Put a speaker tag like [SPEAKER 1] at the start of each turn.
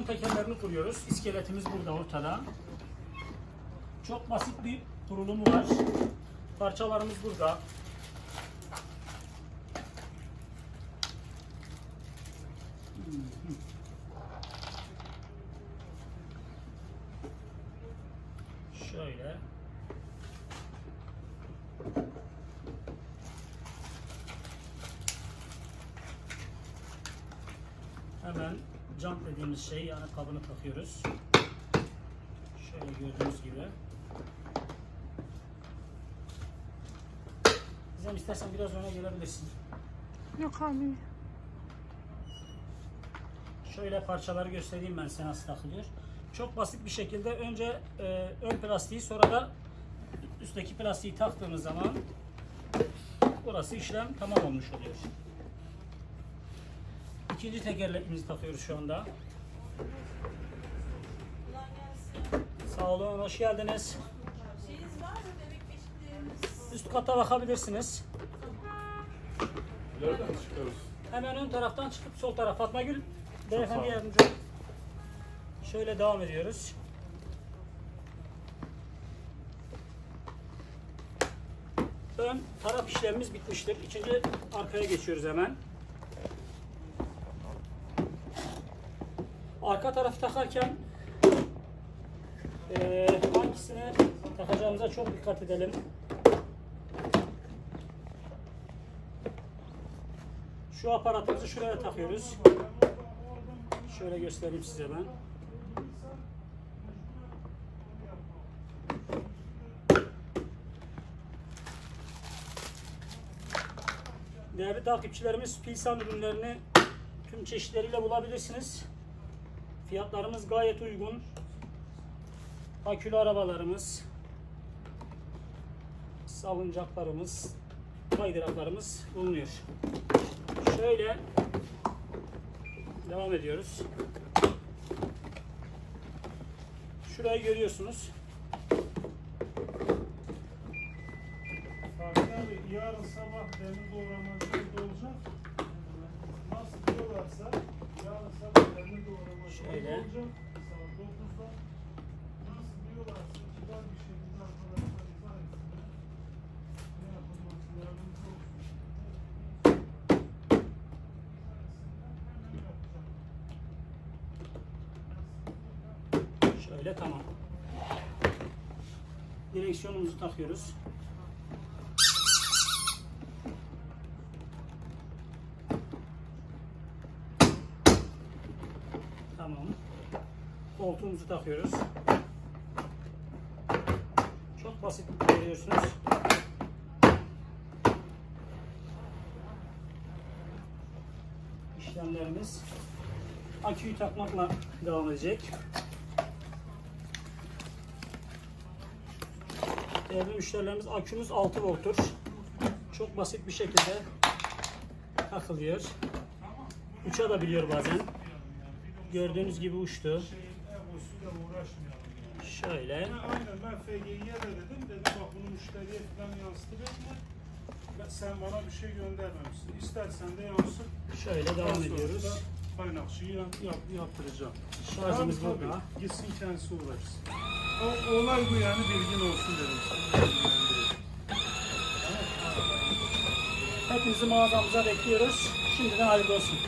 [SPEAKER 1] ön tekerlerini kuruyoruz. İskeletimiz burada ortada. Çok basit bir kurulumu var. Parçalarımız burada. Şöyle. Hemen jump dediğimiz şey yani kabını takıyoruz. Şöyle gördüğünüz gibi. Gizem istersen biraz öne gelebilirsin.
[SPEAKER 2] Yok abi.
[SPEAKER 1] Şöyle parçaları göstereyim ben size nasıl takılıyor. Çok basit bir şekilde önce e, ön plastiği sonra da üstteki plastiği taktığımız zaman burası işlem tamam olmuş oluyor. İkinci tekerleğimizi takıyoruz şu anda. Sağ olun, hoş geldiniz.
[SPEAKER 3] Şeyiniz var mı bebek beşikleriniz?
[SPEAKER 1] Üst kata bakabilirsiniz.
[SPEAKER 4] Nereden çıkarız?
[SPEAKER 1] Hemen ön taraftan çıkıp sol taraf. Fatma Gül, beyefendi
[SPEAKER 4] sağ
[SPEAKER 1] yardımcı olun. Şöyle devam ediyoruz. Ön taraf işlemimiz bitmiştir. İkinci arkaya geçiyoruz hemen. Arka tarafı takarken eee hangisine takacağımıza çok dikkat edelim. Şu aparatımızı şuraya takıyoruz. Şöyle göstereyim size ben. Değerli takipçilerimiz Pilsan ürünlerini tüm çeşitleriyle bulabilirsiniz. Fiyatlarımız gayet uygun. Akülü arabalarımız, salıncaklarımız, kaydıraklarımız bulunuyor. Şöyle devam ediyoruz. Şurayı görüyorsunuz.
[SPEAKER 4] Fatih abi yarın sabah demir doğramacımız olacak. Nasıl diyorlarsa yarın sabah demir doğramacımız
[SPEAKER 1] Şöyle.
[SPEAKER 4] olacak. Saat 9'da. Nasıl diyorlarsa kibar bir şekilde arkadaşlar izah etsinler. Ne yapılması yardımcı olsun. Hemen yapacağım.
[SPEAKER 1] Şöyle tamam. Direksiyonumuzu takıyoruz. Tamam. Koltuğumuzu takıyoruz. Çok basit görüyorsunuz. İşlemlerimiz aküyü takmakla devam edecek. Değerli müşterilerimiz akümüz 6 volttur. Çok basit bir şekilde takılıyor. Uçabiliyor bazen. Gördüğünüz gibi uçtu.
[SPEAKER 4] Şeyin egosuyla uğraşmayalım yani.
[SPEAKER 1] Şöyle.
[SPEAKER 4] Ha, Aynen ben FG'ye de dedim. Dedim bak bunu müşteriye falan yansıtırma. Ben- Sen bana bir şey göndermemişsin. İstersen de yansıt.
[SPEAKER 1] Şöyle devam ediyoruz.
[SPEAKER 4] Kaynakçıyı yap, yap, yaptıracağım.
[SPEAKER 1] Şarjımız
[SPEAKER 4] Tabii, tabii.
[SPEAKER 1] burada.
[SPEAKER 4] Gitsin kendisi uğraşsın. O, olay bu yani bilgin olsun dedim.
[SPEAKER 1] Hepinizi mağazamıza bekliyoruz. Şimdiden hayırlı olsun.